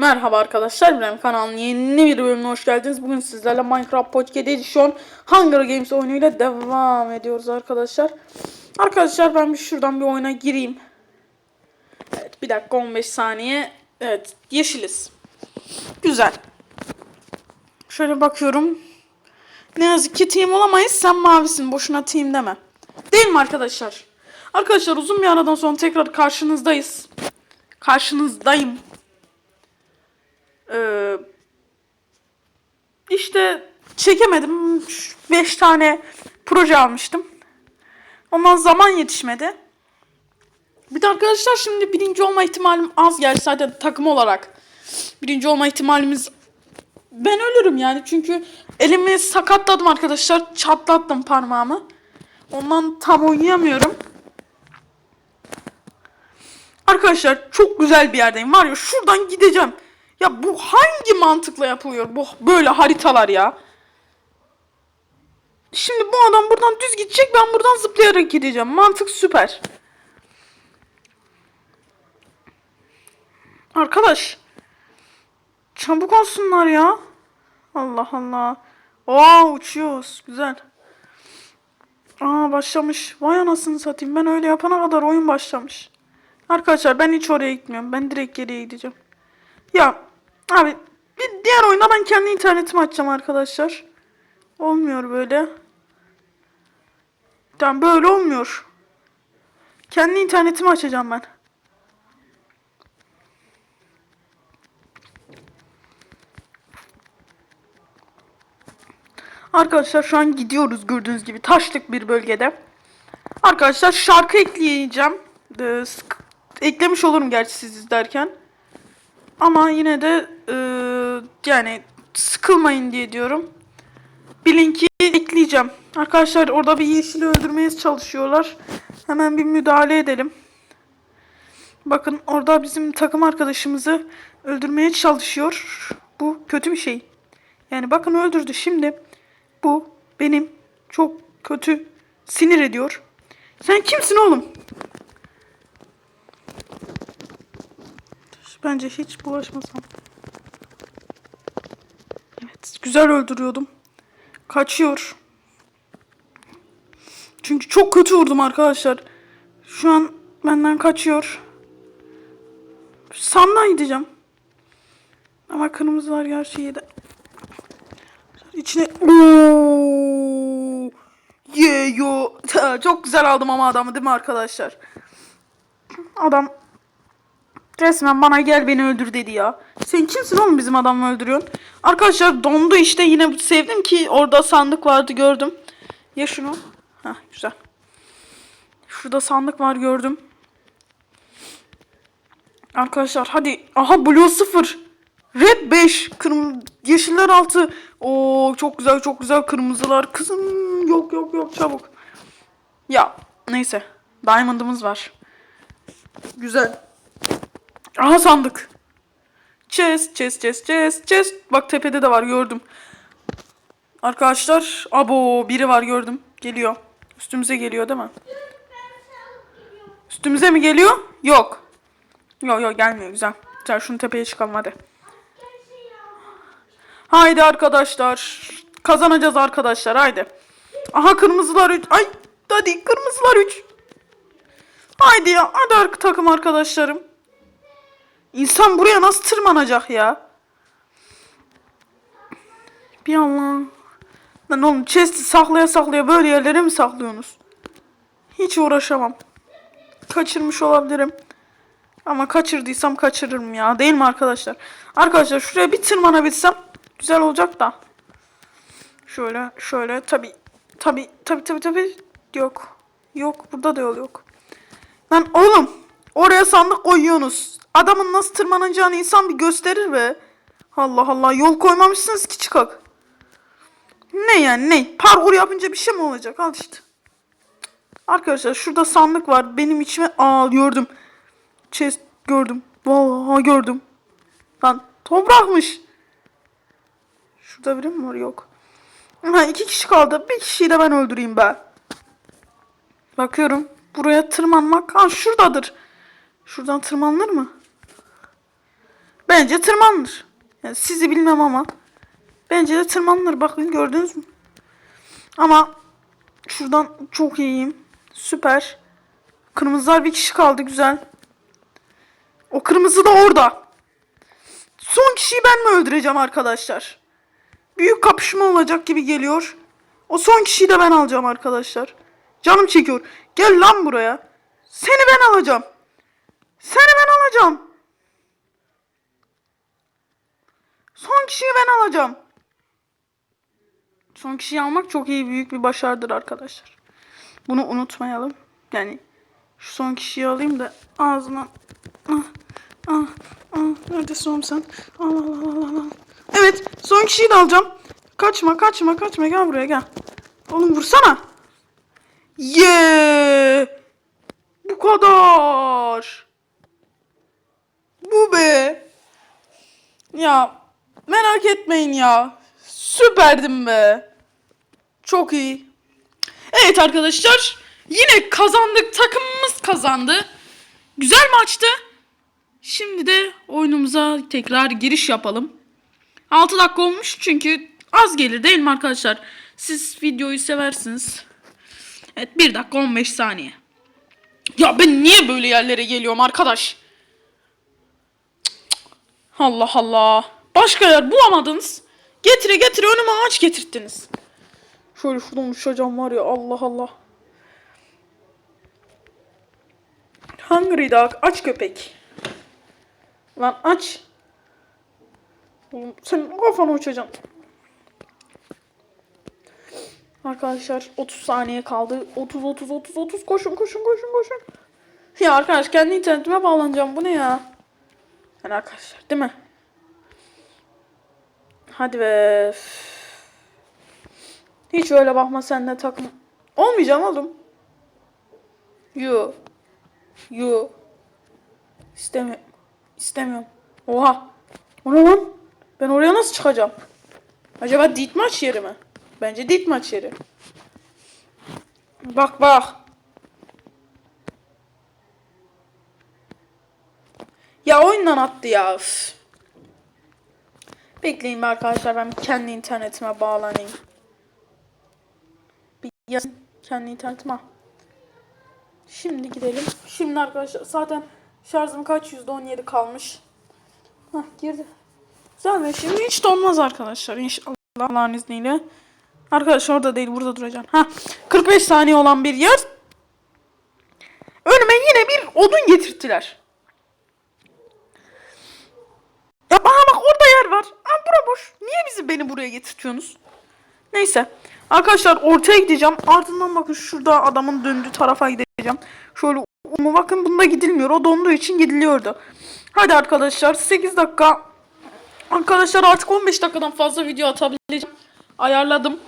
Merhaba arkadaşlar, İbrahim kanalının yeni bir bölümüne hoş geldiniz. Bugün sizlerle Minecraft Pocket Edition Hunger Games oyunuyla devam ediyoruz arkadaşlar. Arkadaşlar ben bir şuradan bir oyuna gireyim. Evet, bir dakika 15 saniye. Evet, yeşiliz. Güzel. Şöyle bakıyorum. Ne yazık ki team olamayız. Sen mavisin. Boşuna team deme. Değil mi arkadaşlar? Arkadaşlar uzun bir aradan sonra tekrar karşınızdayız. Karşınızdayım. Ee, işte çekemedim. 5 tane proje almıştım. Ondan zaman yetişmedi. Bir de arkadaşlar şimdi birinci olma ihtimalim az gerçi zaten takım olarak. Birinci olma ihtimalimiz ben ölürüm yani çünkü elimi sakatladım arkadaşlar. Çatlattım parmağımı. Ondan tam oynayamıyorum. Arkadaşlar çok güzel bir yerdeyim. Var ya şuradan gideceğim. Ya bu hangi mantıkla yapılıyor bu böyle haritalar ya? Şimdi bu adam buradan düz gidecek ben buradan zıplayarak gideceğim. Mantık süper. Arkadaş. Çabuk olsunlar ya. Allah Allah. Aa uçuyoruz. Güzel. Aa başlamış. Vay anasını satayım. Ben öyle yapana kadar oyun başlamış. Arkadaşlar ben hiç oraya gitmiyorum. Ben direkt geriye gideceğim. Ya abi bir diğer oyunda ben kendi internetimi açacağım arkadaşlar. Olmuyor böyle. Tamam böyle olmuyor. Kendi internetimi açacağım ben. Arkadaşlar şu an gidiyoruz gördüğünüz gibi taşlık bir bölgede. Arkadaşlar şarkı ekleyeceğim. Ee, eklemiş olurum gerçi siz izlerken. Ama yine de e, yani sıkılmayın diye diyorum. Bilin ki ekleyeceğim. Arkadaşlar orada bir yeşili öldürmeye çalışıyorlar. Hemen bir müdahale edelim. Bakın orada bizim takım arkadaşımızı öldürmeye çalışıyor. Bu kötü bir şey. Yani bakın öldürdü şimdi. Bu benim çok kötü sinir ediyor. Sen kimsin oğlum? Bence hiç bulaşmasam. Güzel öldürüyordum. Kaçıyor. Çünkü çok kötü vurdum arkadaşlar. Şu an benden kaçıyor. Sandığa gideceğim. Ama kırmızılar gerçi yedi. İçine... Oo! Ye yo. Çok güzel aldım ama adamı değil mi arkadaşlar? Adam Resmen bana gel beni öldür dedi ya. Sen kimsin oğlum bizim adamı öldürüyorsun? Arkadaşlar dondu işte yine sevdim ki orada sandık vardı gördüm. Ya şunu. Hah güzel. Şurada sandık var gördüm. Arkadaşlar hadi. Aha blue 0. Red 5. Kırm yeşiller 6. Oo çok güzel çok güzel kırmızılar. Kızım yok yok yok çabuk. Ya neyse. Diamond'ımız var. Güzel. Aha sandık. Chest, chest, chest, chest, chest. Bak tepede de var gördüm. Arkadaşlar, abo biri var gördüm. Geliyor. Üstümüze geliyor değil mi? Üstümüze mi geliyor? Yok. Yok yok gelmiyor güzel. Güzel şunu tepeye çıkalım hadi. Haydi arkadaşlar. Kazanacağız arkadaşlar haydi. Aha kırmızılar 3. Ay hadi kırmızılar 3. Haydi ya hadi takım arkadaşlarım. İnsan buraya nasıl tırmanacak ya? Bir Allah. Lan oğlum chest'i saklaya saklaya böyle yerlere mi saklıyorsunuz? Hiç uğraşamam. Kaçırmış olabilirim. Ama kaçırdıysam kaçırırım ya. Değil mi arkadaşlar? Arkadaşlar şuraya bir tırmanabilsem güzel olacak da. Şöyle şöyle tabi tabi tabi tabi tabi yok. Yok burada da yol yok. Lan oğlum oraya sandık koyuyorsunuz. Adamın nasıl tırmanacağını insan bir gösterir be. Allah Allah yol koymamışsınız ki çıkak. Ne yani ne? Parkur yapınca bir şey mi olacak? Al işte. Arkadaşlar şurada sandık var. Benim içime... Aa gördüm. Chest gördüm. Vallahi gördüm. Lan toprakmış. Şurada biri mi var? Yok. Ha iki kişi kaldı. Bir kişiyi de ben öldüreyim be. Bakıyorum. Buraya tırmanmak. Ha şuradadır. Şuradan tırmanılır mı? Bence tırmanır. Yani sizi bilmem ama. Bence de tırmanır. Bakın gördünüz mü? Ama şuradan çok iyiyim. Süper. Kırmızılar bir kişi kaldı. Güzel. O kırmızı da orada. Son kişiyi ben mi öldüreceğim arkadaşlar? Büyük kapışma olacak gibi geliyor. O son kişiyi de ben alacağım arkadaşlar. Canım çekiyor. Gel lan buraya. Seni ben alacağım. Seni ben alacağım. Son kişiyi ben alacağım. Son kişiyi almak çok iyi büyük bir başarıdır arkadaşlar. Bunu unutmayalım. Yani şu son kişiyi alayım da ağzına. Ah, ah, ah. Neredesin oğlum sen? Al al al al al. Evet son kişiyi de alacağım. Kaçma kaçma kaçma gel buraya gel. Oğlum vursana. Yeah. Bu kadar. Bu be. Ya merak etmeyin ya. Süperdim be. Çok iyi. Evet arkadaşlar. Yine kazandık. Takımımız kazandı. Güzel maçtı. Şimdi de oyunumuza tekrar giriş yapalım. 6 dakika olmuş çünkü az gelir değil mi arkadaşlar? Siz videoyu seversiniz. Evet 1 dakika 15 saniye. Ya ben niye böyle yerlere geliyorum arkadaş? Allah Allah. Başka yer bulamadınız. Getire getire önüme ağaç getirttiniz. Şöyle şuradan uçacağım var ya Allah Allah. Hungry dog aç köpek. Lan aç. Oğlum sen kafana uçacaksın. Arkadaşlar 30 saniye kaldı. 30 30 30 30 koşun koşun koşun koşun. Ya arkadaş kendi internetime bağlanacağım. Bu ne ya? Yani arkadaşlar değil mi? Hadi be. Hiç öyle bakma sen de takım. Olmayacağım oğlum. Yo. Yo. İstemiyorum. İstemiyorum. Oha. O ne lan? Ben oraya nasıl çıkacağım? Acaba dit maç yeri mi? Bence dit maç yeri. Bak bak. Ya oyundan attı ya. üf. Bekleyin be arkadaşlar ben kendi internetime bağlanayım. Bir yazın kendi internetime. Şimdi gidelim. Şimdi arkadaşlar zaten şarjım kaç yüzde on yedi kalmış. Hah girdi. Zaten şimdi hiç donmaz arkadaşlar inşallah Allah'ın izniyle. Arkadaşlar orada değil burada duracağım. Ha 45 saniye olan bir yer. Önüme yine bir odun getirttiler. Ya bana bak orada yer var. Aa bura boş. Niye bizi beni buraya getirtiyorsunuz? Neyse. Arkadaşlar ortaya gideceğim. Ardından bakın şurada adamın döndüğü tarafa gideceğim. Şöyle umu bakın bunda gidilmiyor. O donduğu için gidiliyordu. Hadi arkadaşlar 8 dakika. Arkadaşlar artık 15 dakikadan fazla video atabileceğim. Ayarladım.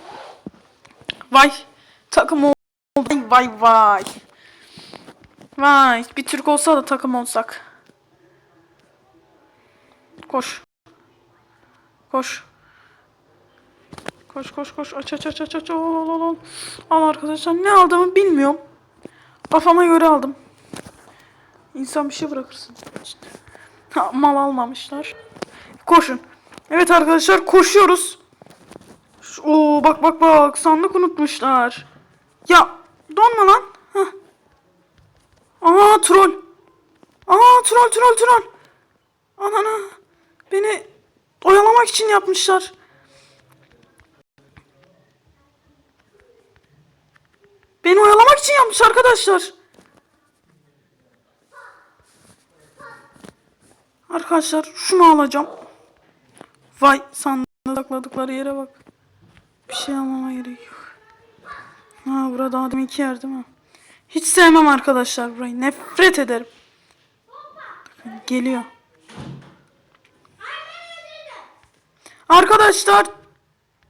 Vay. Takım oldu. Vay vay. Vay. Bir Türk olsa da takım olsak. Koş. Koş. Koş koş koş. Aç aç aç aç aç. Al al al. Al arkadaşlar ne aldığımı bilmiyorum. Kafama göre aldım. İnsan bir şey bırakırsın. Ha, mal almamışlar. Koşun. Evet arkadaşlar koşuyoruz. Şu- Oo bak bak bak sandık unutmuşlar. Ya donma lan. Heh. Aa troll. Aa troll troll troll. Anana. Beni oyalamak için yapmışlar. Beni oyalamak için yapmış arkadaşlar. Arkadaşlar şunu alacağım. Vay sandığı sakladıkları yere bak. Bir şey almama gerek yok. Ha burada adam iki yer değil mi? Hiç sevmem arkadaşlar burayı. Nefret ederim. Geliyor. Arkadaşlar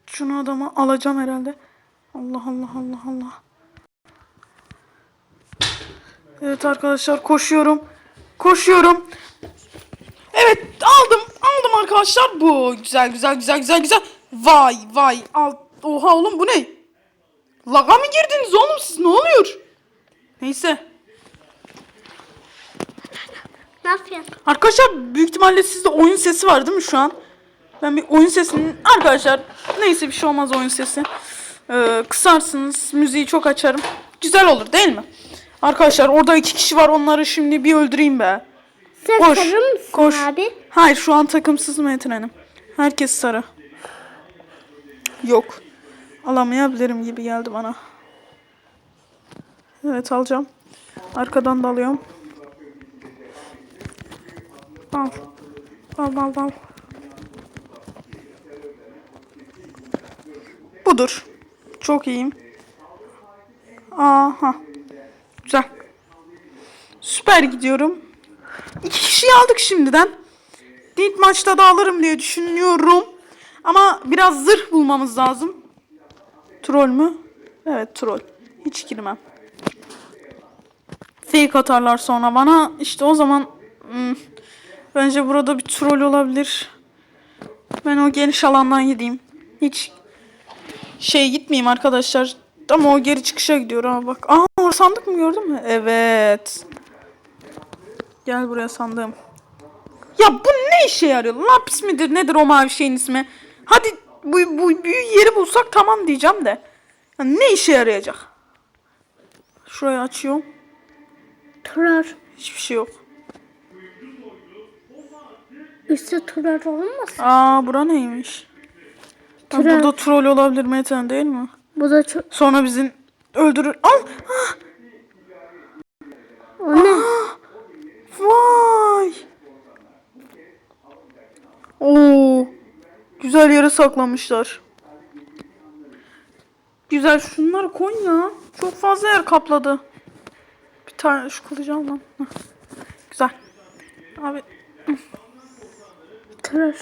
şunu adamı alacağım herhalde. Allah Allah Allah Allah. Evet arkadaşlar koşuyorum. Koşuyorum. Evet aldım. Aldım arkadaşlar. Bu güzel güzel güzel güzel güzel. Vay vay. Al. Oha oğlum bu ne? Laga mı girdiniz oğlum siz ne oluyor? Neyse. Ne yapıyorsun? Arkadaşlar büyük ihtimalle sizde oyun sesi var değil mi şu an? Ben bir oyun sesini arkadaşlar neyse bir şey olmaz oyun sesi. Ee, kısarsınız müziği çok açarım. Güzel olur değil mi? Arkadaşlar orada iki kişi var onları şimdi bir öldüreyim be. Sen Koş, sarı koş. abi? Hayır şu an takımsız Metin Hanım. Herkes sarı. Yok. Alamayabilirim gibi geldi bana. Evet alacağım. Arkadan da alıyorum. Al. Al al al. Budur. Çok iyiyim. Aha. Güzel. Süper gidiyorum. İki kişiyi aldık şimdiden. İlk maçta da alırım diye düşünüyorum. Ama biraz zırh bulmamız lazım. Troll mü? Evet troll. Hiç girmem. Fake atarlar sonra bana. İşte o zaman hmm, bence burada bir troll olabilir. Ben o geniş alandan gideyim. Hiç şey gitmeyeyim arkadaşlar. Ama o geri çıkışa gidiyor ha bak. Aa orada sandık mı gördün mü? Evet. Gel buraya sandığım. Ya bu ne işe yarıyor? Lapis midir nedir o mavi şeyin ismi? Hadi bu, bu büyük yeri bulsak tamam diyeceğim de. Ya ne işe yarayacak? Şurayı açıyorum. Turar. Hiçbir şey yok. Üstü turar olmasın? Aa bura neymiş? Ha, Troll. burada troll olabilir Metin değil mi? Bu da çok... Sonra bizi öldürür. Al! Ah, O ne? vay! Oo! Güzel yere saklamışlar. Güzel şunları koy ya. Çok fazla yer kapladı. Bir tane şu kılıcı al lan. Hah. Güzel. Abi Turar.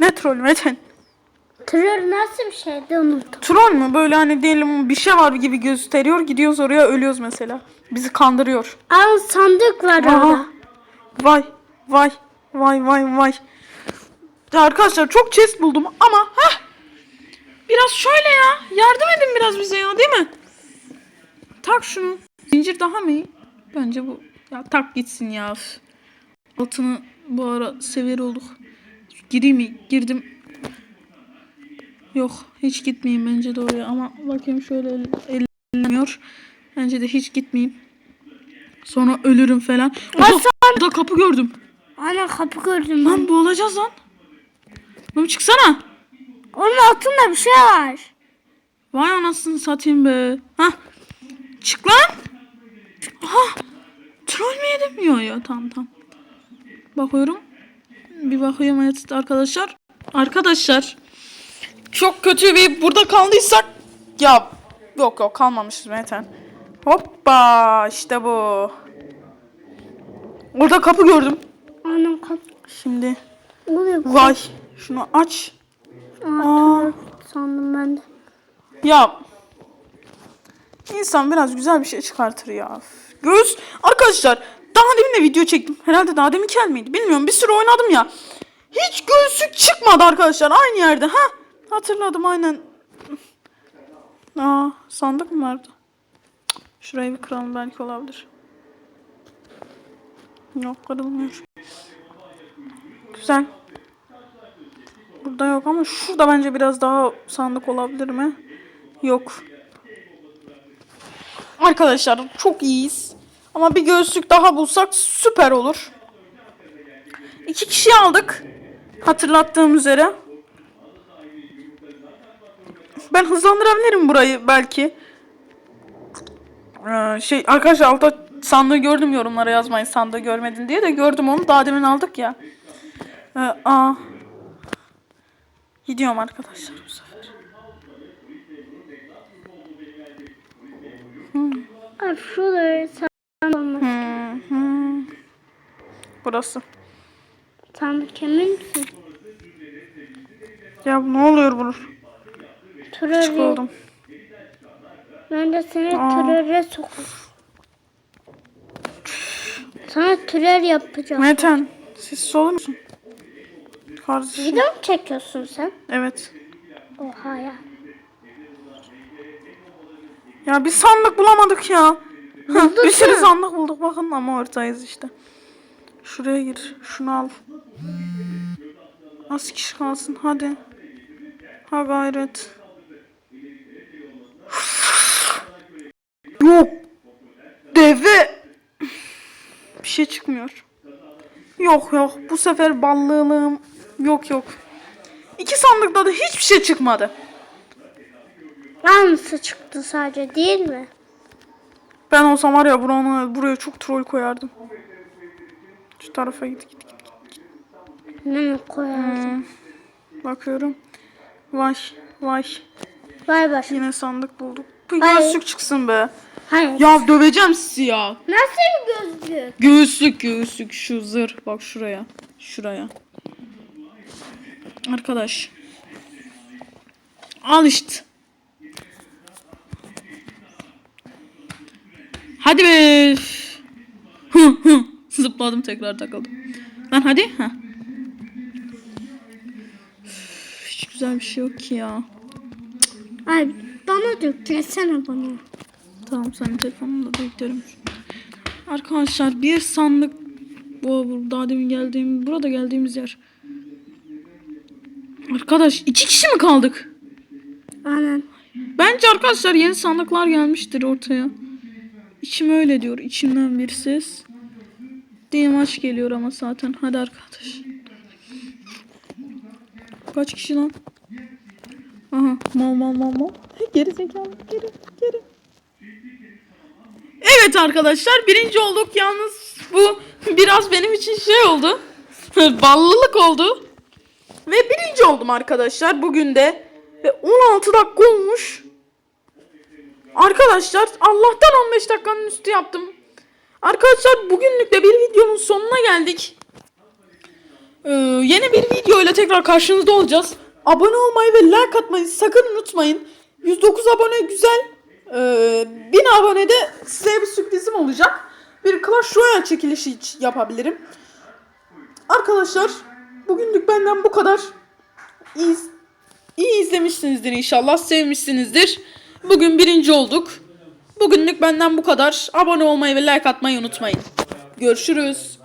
ne troll Metin? Turar nasıl bir şeydi unuttum. Troll mü? Böyle hani diyelim bir şey var gibi gösteriyor. Gidiyoruz oraya ölüyoruz mesela. Bizi kandırıyor. Al sandık var Aha. orada. Vay vay vay vay vay. Arkadaşlar çok chest buldum ama ha biraz şöyle ya. Yardım edin biraz bize ya değil mi? Tak şunu. Zincir daha mı iyi? Bence bu. Ya tak gitsin ya. Altını bu ara sever olduk. Gireyim mi? Girdim. Yok hiç gitmeyeyim bence de oraya ama bakayım şöyle el- ellemiyor. Bence de hiç gitmeyeyim. Sonra ölürüm falan. Orada, orada kapı gördüm. Ana kapı gördüm ben. Lan boğulacağız lan. Oğlum çıksana. Onun altında bir şey var. Vay anasını satayım be. Hah. Çık lan. Aha. Troll mü yedim? Yok yok tamam tamam. Bakıyorum. Bir bakıyorum arkadaşlar. Arkadaşlar. Çok kötü bir burada kaldıysak. Ya yok yok kalmamışız Meten. Hoppa işte bu. Orada kapı gördüm. Ana kapı. Şimdi Oluyor. vay şunu aç. Aa. Sandım ben de. Ya insan biraz güzel bir şey çıkartır ya. Göz arkadaşlar daha demin de video çektim. Herhalde daha demin kel miydi? Bilmiyorum. Bir sürü oynadım ya. Hiç göğsük çıkmadı arkadaşlar. Aynı yerde. Ha hatırladım aynen. Aa sandık mı vardı? Şurayı bir kıralım belki olabilir. Yok kırılmıyor. Güzel. Burada yok ama şurada bence biraz daha sandık olabilir mi? Yok. Arkadaşlar çok iyiyiz. Ama bir göğüslük daha bulsak süper olur. İki kişi aldık. Hatırlattığım üzere. Ben hızlandırabilirim burayı belki. Ee, şey arkadaşlar altta sandığı gördüm yorumlara yazmayın sandığı görmedin diye de gördüm onu daha demin aldık ya. Ee, aa. Gidiyorum arkadaşlar bu sefer. Sandık olmaz. Hı hı. Burası. Sandık emin misin? Ya ne oluyor bunu? Çık oldum. Ben de seni Aa. türere sokurum. Sana türer yapacağım. Meten, sessiz olur musun? Kardeşim. Video mu çekiyorsun sen? Evet. Oha ya. Ya bir sandık bulamadık ya. Hah, Bulduk bir sürü ya. sandık bulduk bakın ama ortayız işte. Şuraya gir. Şunu al. Az kişi kalsın hadi. Ha gayret. Yok. Deve. Bir şey çıkmıyor. Yok yok. Bu sefer ballığım. Yok yok. İki sandıkta da hiçbir şey çıkmadı. Aynısı çıktı sadece değil mi? Ben olsam var ya buranı, buraya çok troll koyardım. Şu tarafa git git git. Ne mi koyarsın? Hmm, Bakıyorum. Vay vay. Vay baş. Yine sandık bulduk. Ay. göğüslük çıksın be. Hayır. Ya döveceğim sizi ya. Nasıl gözlük? Göğüslük göğüslük şu zırh. Bak şuraya. Şuraya. Arkadaş. Al işte. Hadi be. Hı hı. Zıpladım tekrar takıldım. Lan hadi. Üf, Hiç güzel bir şey yok ki ya. Ay bana döklesene bana. Tamam senin telefonunu da beklerim. Arkadaşlar bir sandık bu, daha demin geldiğim burada geldiğimiz yer. Arkadaş iki kişi mi kaldık? Aynen. Bence arkadaşlar yeni sandıklar gelmiştir ortaya. İçim öyle diyor. İçimden bir ses. Diye maç geliyor ama zaten. Hadi arkadaş. Kaç kişi lan? Aha. Mal mal mal mal. Geri zekalı. Geri. Geri. Evet arkadaşlar birinci olduk. Yalnız bu biraz benim için şey oldu. Ballılık oldu. Ve birinci oldum arkadaşlar bugün de. Ve 16 dakika olmuş. Arkadaşlar Allah'tan 15 dakikanın üstü yaptım. Arkadaşlar bugünlük de bir videonun sonuna geldik. Ee, yeni bir video ile tekrar karşınızda olacağız. Abone olmayı ve like atmayı sakın unutmayın. 109 abone güzel. Ee, 1000 abonede size bir sürprizim olacak. Bir Clash Royale çekilişi yapabilirim. Arkadaşlar bugünlük benden bu kadar. İyi, iyi izlemişsinizdir inşallah. Sevmişsinizdir. Bugün birinci olduk. Bugünlük benden bu kadar. Abone olmayı ve like atmayı unutmayın. Görüşürüz.